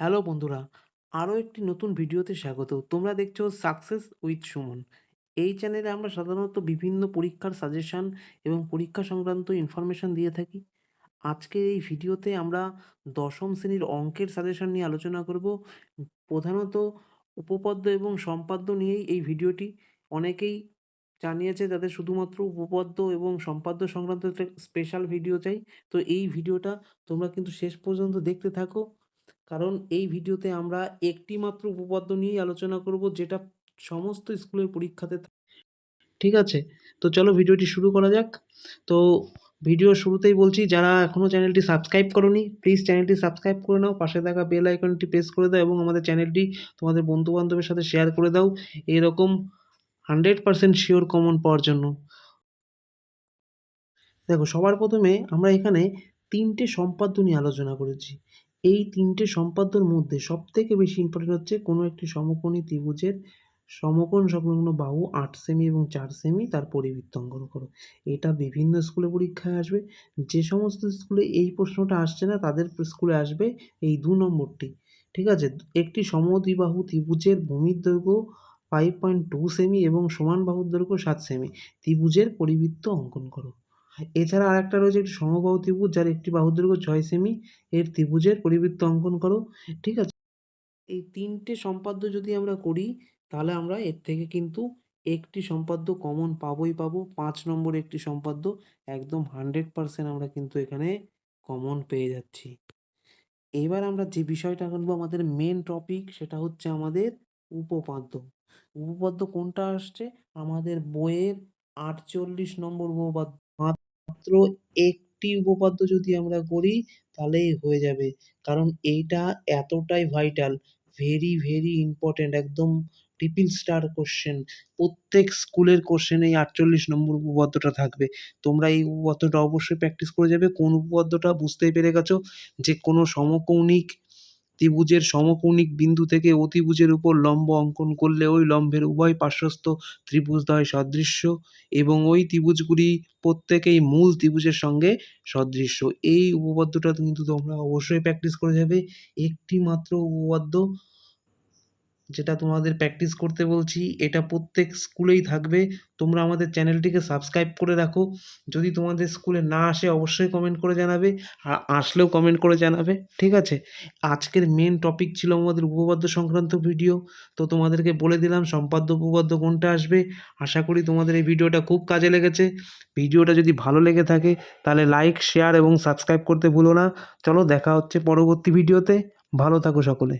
Hello বন্ধুরা, আরও একটি নতুন ভিডিওতে স্বাগত। তোমরা দেখছ সাকসেস উইথ সুমন। এই চ্যানেলে আমরা সাধারণত বিভিন্ন পরীক্ষার সাজেশান এবং পরীক্ষা সংক্রান্ত ইনফরমেশান দিয়ে থাকি। আজকের এই ভিডিওতে আমরা দশম শ্রেণির অঙ্কের সাজেশান নিয়ে আলোচনা করব। প্রধানত উপপাদ্য এবং সম্পাদ্য নিয়েই এই ভিডিওটি। অনেকেই জানিয়েছে তাদের শুধুমাত্র উপপাদ্য এবং সম্পাদ্য সংক্রান্ত একটা স্পেশাল ভিডিও চাই। তো এই ভিডিওটা তোমরা কিন্তু শেষ পর্যন্ত দেখতে থাকো। কারণ এই ভিডিওতে আমরা একটি মাত্র উপপাদ্য নিয়েই আলোচনা করব, যেটা সমস্ত স্কুলের পরীক্ষাতে ঠিক আছে? তো চলো ভিডিওটি শুরু করা যাক। তো ভিডিও শুরুতেই বলছি, যারা এখনও চ্যানেলটি সাবস্ক্রাইব করনি, প্লিজ চ্যানেলটি সাবস্ক্রাইব করে নাও, পাশে থাকা বেল আইকনটি প্রেস করে দাও এবং আমাদের চ্যানেলটি তোমাদের বন্ধু বান্ধবের সাথে শেয়ার করে দাও। এরকম hundred percent sure common power জন্য। দেখো, সবার প্রথমে আমরা এখানে তিনটে সম্পাদ্য নিয়ে আলোচনা করেছি। এই তিনটে সম্পাদ্যর মধ্যে সব থেকে বেশি ইম্পর্টেন্ট হচ্ছে কোনো একটি সমকোণী ত্রিভুজের সমকোণ সংলগ্ন বাহু আট সেমি এবং চার সেমি তার পরিবৃত্ত অঙ্কন করো। এটা বিভিন্ন স্কুলে পরীক্ষায় আসবে। যে সমস্ত স্কুলে এই প্রশ্নটা আসছে না, তাদের স্কুলে আসবে এই দু নম্বরটি। ঠিক আছে? একটি সমদ্বিবাহু ত্রিভুজের ভূমির দৈর্ঘ্য ফাইভ পয়েন্ট টু সেমি এবং সমান বাহুর দৈর্ঘ্য সাত সেমি ত্রিভুজের পরিবৃত্ত অঙ্কন করো। এছাড়া আরেকটা রয়েছে একটি সমবাহু ত্রিভুজ, যার একটি বাহুর দৈর্ঘ্য ছয় সেমি। এর ত্রিভুজের পরিবৃত্ত অঙ্কন করো, ঠিক আছে? এই তিনটে সম্পাদ্য যদি আমরা করি, তাহলে আমরা এর থেকে কিন্তু একটি সম্পাদ্য কমন পাবোই পাবো। পাঁচ নম্বর একটি সম্পাদ্য, একদম হান্ড্রেড পার্সেন্ট আমরা কিন্তু এখানে কমন পেয়ে যাচ্ছি। এবার আমরা যে বিষয়টা আনব আমাদের মেন টপিক সেটা হচ্ছে আমাদের উপপাদ্য। উপপাদ্য কোনটা আসছে? আমাদের বইয়ের আটচল্লিশ নম্বর উপপাদ্য। মাত্র একটি উপপাদ্য যদি আমরা করি, তাহলেই হয়ে যাবে। কারণ এইটা এতটাই ভাইটাল ভেরি ভেরি ইম্পর্ট্যান্ট একদম ট্রিপল স্টার কোশ্চেন প্রত্যেক স্কুলের কোশ্চেনে এই আটচল্লিশ নম্বর উপপাদ্যটা থাকবে। তোমরা এই উপপাদ্যটা অবশ্যই প্র্যাকটিস করে যাবে। কোন উপপাদ্যটা বুঝতেই পেরে গেছো? যে কোনো সমকৌণিক ত্রিভুজের সমকৌণিক বিন্দু থেকে অতিভুজের উপর লম্ব অঙ্কন করলে ওই লম্বের উভয় পার্শ্বস্থ ত্রিভুজদ্বয় সদৃশ্য এবং ওই ত্রিভুজগুলি প্রত্যেকেই মূল ত্রিভুজের সঙ্গে সদৃশ্য। এই উপপাদ্যটা কিন্তু তোমরা অবশ্যই প্র্যাকটিস করে যাবে। একটি মাত্র উপপাদ্য যেটা তোমাদের প্র্যাকটিস করতে বলছি, এটা প্রত্যেক স্কুলেই থাকবে। তোমরা আমাদের চ্যানেলটিকে সাবস্ক্রাইব করে রাখো। যদি তোমাদের স্কুলে না আসে, অবশ্যই কমেন্ট করে জানাবে। আর আসলেও কমেন্ট করে জানাবে। ঠিক আছে? আজকের মেন টপিক ছিল আমাদের উপপাদ্য সংক্রান্ত ভিডিও তো তোমাদেরকে বলে দিলাম, সম্পাদ্য উপপাদ্য কোনটা আসবে? আশা করি তোমাদের এই ভিডিওটা খুব কাজে লেগেছে। ভিডিওটা যদি ভালো লেগে থাকে, তাহলে লাইক শেয়ার এবং সাবস্ক্রাইব করতে ভুলো না। চলো দেখা হচ্ছে পরবর্তী ভিডিওতে ভালো থাকো সকলে।